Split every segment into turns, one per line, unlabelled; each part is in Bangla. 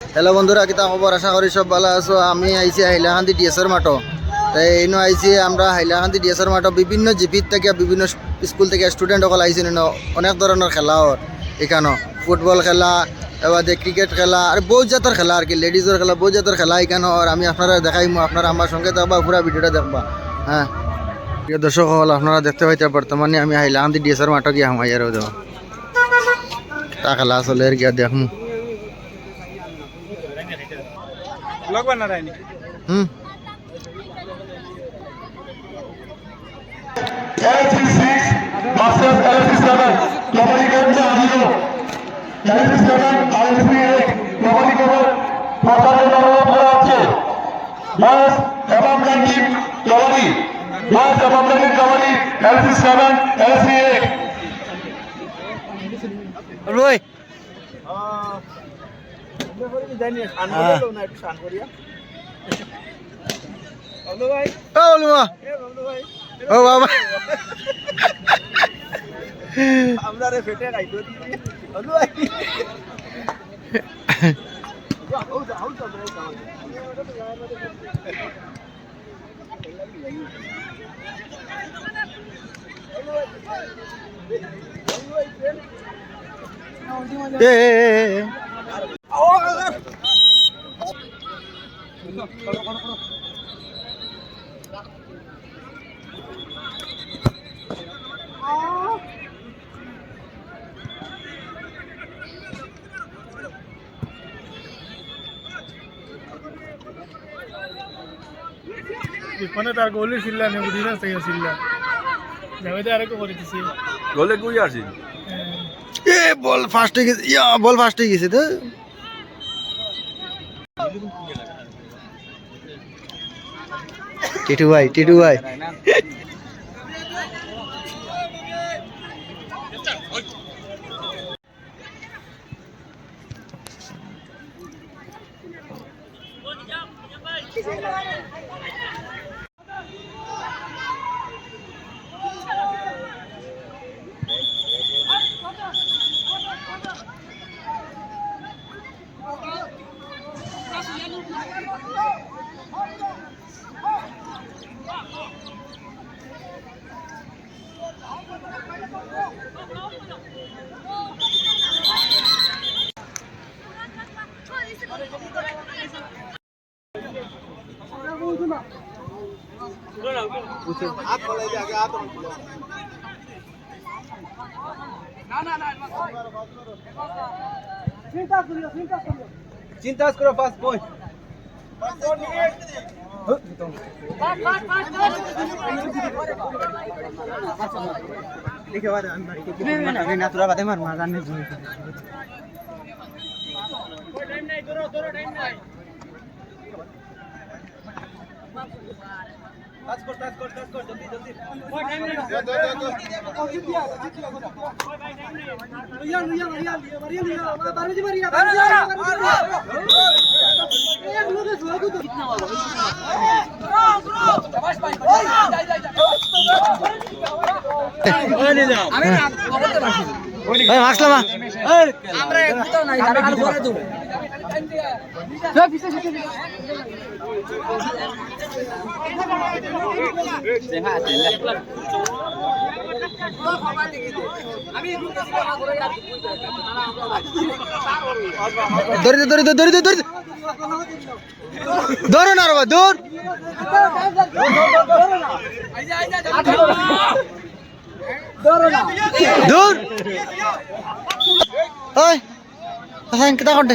হ্যালো বন্ধুরা কিতা খবর? আশা করি সব ভালো আছো। আমি আইছি হাইলাকান্দি ডিএসর মাঠো। তাই এইনো আইছি আমরা হাইলাকান্দি ডিএসর মাঠো। বিভিন্ন জিপির থেকে, বিভিন্ন স্কুল থেকে স্টুডেন্ট সকল আইছি অনেক ধরনের খেলা ওর এখানো। ফুটবল খেলা এবার ক্রিকেট খেলা, আর বহুত জাতের খেলা আর কি। লেডিজের খেলা, বহুত জাতের খেলা এখানে। আর আমি আপনারা দেখাইমু, আপনারা আমার সঙ্গে থাকবা, পুরা ভিডিওটা দেখবা। হ্যাঁ। প্রিয় দর্শক হল আপনারা দেখতে পাইতে বর্তমানে আমি হাইলাকান্দি ডিএসর মাঠো গিয়ে হামাইয়ারও দেবো তা খেলা আসলে আর গিয়া দেখমু।
ব্লগ বানা রায়নি
হুম।
Masters LSP 7 kabaddi coach Aziz LSP 7 ISP 8 kabaddi coach প্রচারের অনুরোধ করা হচ্ছে বয়স এবং র্যাঙ্কিং কবাডি বয়স এবং র্যাঙ্কিং কবাডি LSP 7 LSP 8
রই
জানি শান
হ্যাঁ।
করে না একটু শান করিয়া বলো ভাই
ও বলুমা
এ বলো ভাই
ও বাবা
আমরা রে ফেটে রাইতো দিবি বলো ভাই আউ যা আউ মানে তার গোলি ছিলা নে বুঝি না সেই ছিলা যাবে তো আরেকো করে দিছি।
গলে কই আসিল
এ বল ফাস্টে গেছে ইয়া বল ফাস্টে গেছে তো। টিটু ভাই টিটু ভাই।
হাত ফলাই দে আগে হাত চিন্তা করো ফার্স্ট বই দেখে বাদ আমি না তোরা বাদে মার মা জানি টাচ কর টাচ কর টাচ কর জলদি জলদি। ওই টাইম নেই দে দে দে জিত দিয়া জিত দিয়া লইয়া লইয়া মারিয়া মারিয়া লইয়া বারুদি মারিয়া এ লোকে স্লোগু তো কিতনা বাবা
ওই মার্কস লামা ধরে দে, ধরে দে, ধরে দে, ধরে দে। ধরো না বাবা, ধর দূর ওই কিতা করতে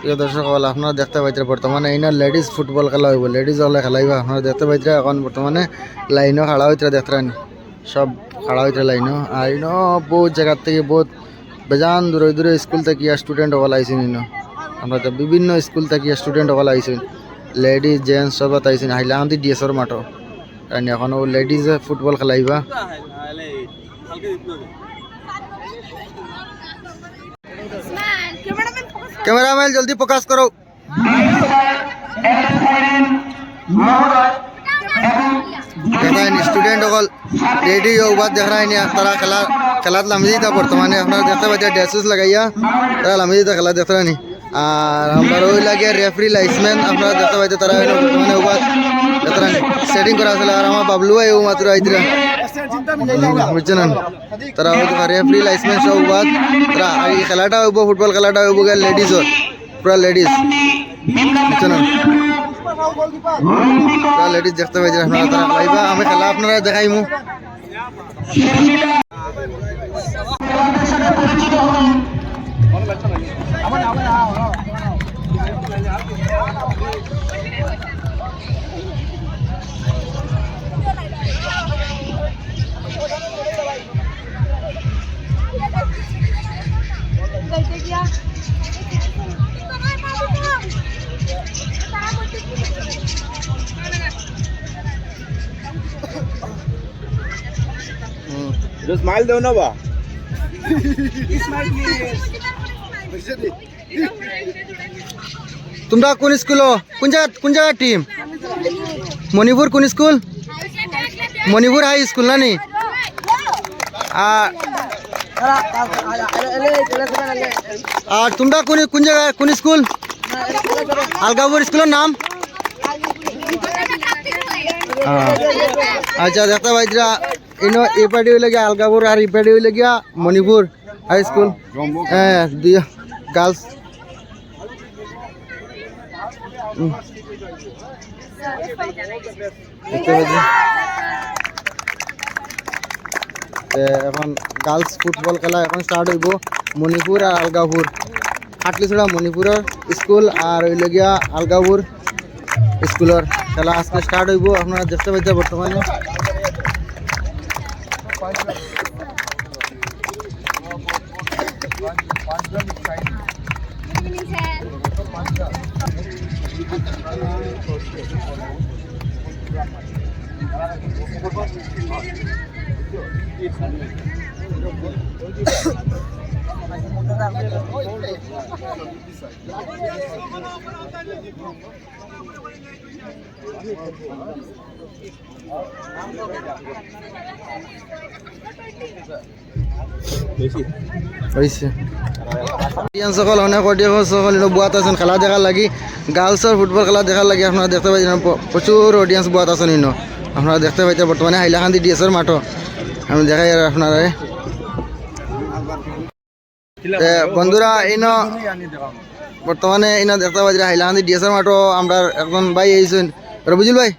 প্রিয় দর্শক হল আপনারা দেখতে পাইতে বর্তমানে এইনা লেডিস ফুটবল খেলা হইব। লেডিস হলে খেলাইবা আপনারা দেখতে পাইতে এখন বর্তমানে লাইনও খাড়া হইতে দেখতে রানি সব খাড়া হইতে লাইনও। আর ইনো বহুত জায়গার থেকে বহুত বেজান দূরে দূরে স্কুল থেকে স্টুডেন্ট হল আইসিন ইনো আমরা তো বিভিন্ন স্কুল থেকে স্টুডেন্ট হল আইসিন লেডিস জেন্টস সব আইসিন হাইলাকান্দি ডিএসর মাঠও কারণ এখন ও লেডিস ফুটবল খেলাইবা। ক্যামেরাম্যান, জলদি প্রকাশ করো। দেখায়নি স্টুডেন্ট অকল রেডি ওবাদ দেখা রায়নি তারা খেলা, খেলাত লামি দিতা বর্তমানে আপনারা দেখতে পাচ্ছেন ড্রেসেস লাগাইয়া তারা লামি দিতা খেলা দেখতে রানি আর আমরা ওই লাগে রেফারি লাইসম্যান আপনারা দেখতে পাচ্ছেন, তারা বর্তমানে ওবাদ দেখতে রানি সেটিং করা আছে আর আমার বাবলু ভাই ও মাত্র আইতরা। বুঝছেন তারা হয়তো রেফারি লাইসম্যান সব ওবাদ তারা এই খেলাটা হইব ফুটবল খেলাটা হইব লেডিসর পুরা লেডিস বুঝছেন লেডিস দেখতে পাইছেন আপনারা তারা পাইবা আমি খেলা আপনারা দেখাইমু হুম।
স্মাইল দেও না বা
তোমরা কোন স্কুল কোন জায়গা কোন জায়গার টিম মণিপুর কোন স্কুল মণিপুর হাই স্কুল না নি আর আর তোমরা কোন কোন জায়গা কোন স্কুল আলগাপুর স্কুলের নাম আচ্ছা দেখতে পাইছিরা ইনো এই পার্টি হইলে গিয়া আলগাপুর আর এই পার্টি হইলে গিয়া মণিপুর হাই স্কুল হ্যাঁ দুই গার্লস দেখতে পাচ্ছি তে এখন গার্লস ফুটবল খেলা এখন স্টার্ট হইব মণিপুর আর আলগাপুর হাটলিছড়া মণিপুরের স্কুল আর হইল গিয়া আলগাপুর স্কুলের খেলা আজকে স্টার্ট হইব। আপনারা দেখতে পাইছে বর্তমানে হয়েছে অডিয়েন্স সকল অনেক অডিয়েন্স সকল বুয়াত আছেন, খেলা দেখার লাগি। গার্লসের ফুটবল খেলা দেখার লাগি আপনারা দেখতে পাইছেন প্রচুর অডিয়েন্স বুয়াত আছেন ইনো আপনারা দেখতে পাইছেন বর্তমানে হাইলাকান্দি ডিএসের মাঠও আমি দেখাই আর আপনারা। তে বন্ধুরা ইনো বর্তমানে ইনো দেখতে পাইছেন হাইলাকান্দি ডিএসের মাঠও আমরা একজন ভাই আইছেন রবিজুল ভাই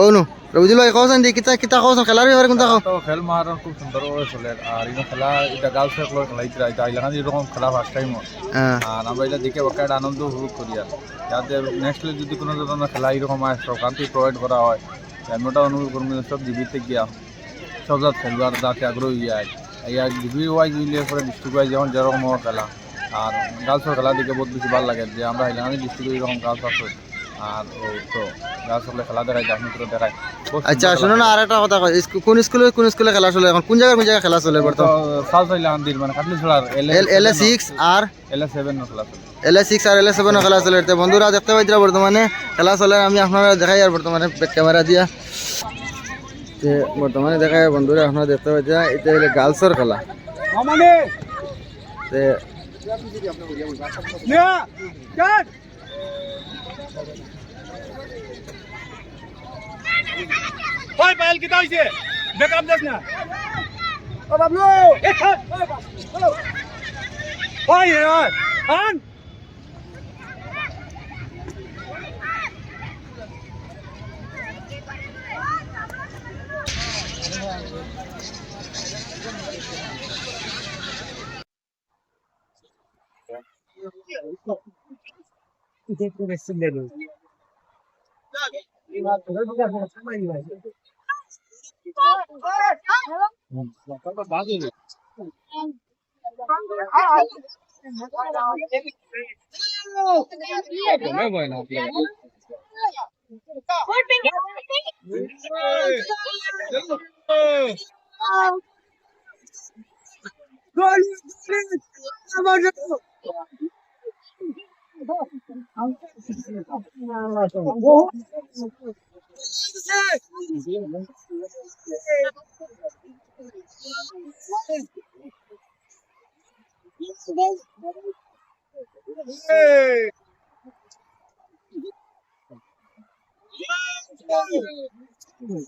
ও নু। রবিজুল ভাই কওছেন দি কিতা কিতা কওছেন খেলার ব্যাপারে কোনটা কও?
খেল মারার খুব সুন্দরভাবে চলে। আর ইনো খেলা এটা গার্লস খেলা খেলাইছিলা এটা আইলাখান এরকম খেলা ফার্স্ট টাইম আর আমরা এটা দেখে একটা আনন্দ উপভোগ করি আর যাতে নেক্সট যদি কোনো ধরনের খেলা এরকম হয় সরকার থেকে প্রোভাইড করা হয় আমি ওটা অনুভব করব সব জিবিতে গিয়া। সব যাতে খেলবার যাতে আগ্রহী হয় ইয়ার ডিগ্রি ওয়াইজ মিলিয়ে পরে ডিস্ট্রিক্ট ওয়াইজ যেমন যেরকম হওয়ার খেলা আর গার্লসের খেলা দেখে বহুত বেশি ভালো লাগে যে আমরা হাইলাকান্দি ডিস্ট্রিক্টে এরকম গার্লস আছে আর তো গার্লস হলে খেলা দেখায় জাফনি করে দেখায়।
আচ্ছা
সুন্দর
শুনো না আর একটা কথা কই কোন স্কুলে কোন স্কুলে খেলা চলে এখন কোন জায়গায় কোন জায়গায় খেলা চলে বর্তমান?
সাউথ হাইলাকান্দির মানে কাটলি ছড়ার
এল এ সিক্স আর
এল এ সেভেন খেলা চলে।
এল এ সিক্স আর এল এ সেভেন খেলা চলে। বন্ধুরা দেখতে পাইছিরা বর্তমানে খেলা চলে আমি আপনারা দেখাই আর বর্তমানে ক্যামেরা দিয়া। তে বর্তমানে দেখাই বন্ধুরা আপনারা দেখতে পাইছিরা এটা হলো গার্লসের খেলা
মামানে
তে
নে কাট
ওই পায়েল কিতা হইছে ব্যাকআপ Hey! না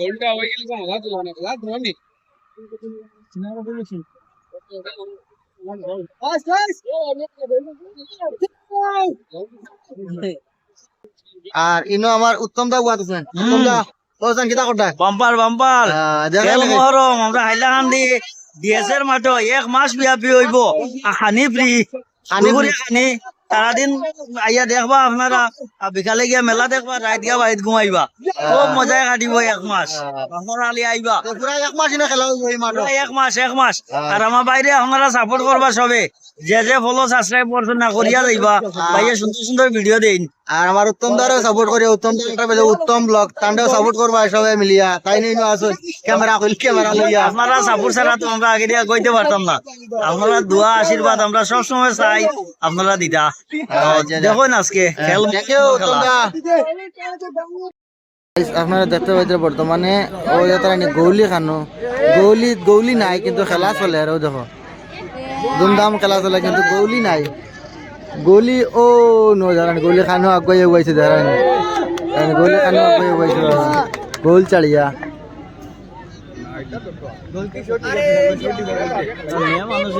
ওই ওই আন
আর ইনো আমার উত্তম দা গুয়াত আছেন। উত্তম দা বলছেন কিতা করতা?
বাম্পার বাম্পার মহরম আমরা হাইলাকান্দি ডিএসের মাঠে এক মাস ব্যাপী হইব হানি ফ্রি
হানি free।
সারাদিন আইয়া দেখবা আপনারা বিকালে গিয়া মেলা দেখবা রাত গিয়া বাড়িত ঘুমাইবা। খুব মজায় কাটিব এক মাস আলি আইবা
এক মাস খেলা
এক মাস এক মাস আর আমার বাইরে আপনারা সাপোর্ট করবা সবে যে যে ফলো সাবস্ক্রাইব করছেন না করিয়া যাইবা ভাইয়া সুন্দর সুন্দর ভিডিও দেন।
আর আমার উত্তম দারও সাপোর্ট করে উত্তম উত্তম ব্লগ তান্ডেও সাপোর্ট করবা সবাই মিলিয়া। তাই নিয়ে আসো ক্যামেরা কইল ক্যামেরা লইয়া।
আপনারা সাপোর্ট ছাড়া তো আমরা আগে দিয়া কইতে পারতাম না। আপনারা দোয়া আশীর্বাদ আমরা সব সময় চাই আপনারা দিতা দেখুন আজকে খেল
উত্তম দা। আপনারা দেখতে পাইতে বর্তমানে ওই তারা গৌলি খানো। গৌলি গৌলি নাই কিন্তু খেলা চলে আর ও দেখো। ধুমধাম খেলা চলে কিন্তু গৌলি নাই। গৌলি ও নো জানান গৌলি খানো আগুয়াই আগুয়াইছে জানান গৌলি খানো আগুয়াই আগুয়াইছে গোল চালিয়া
মানুষ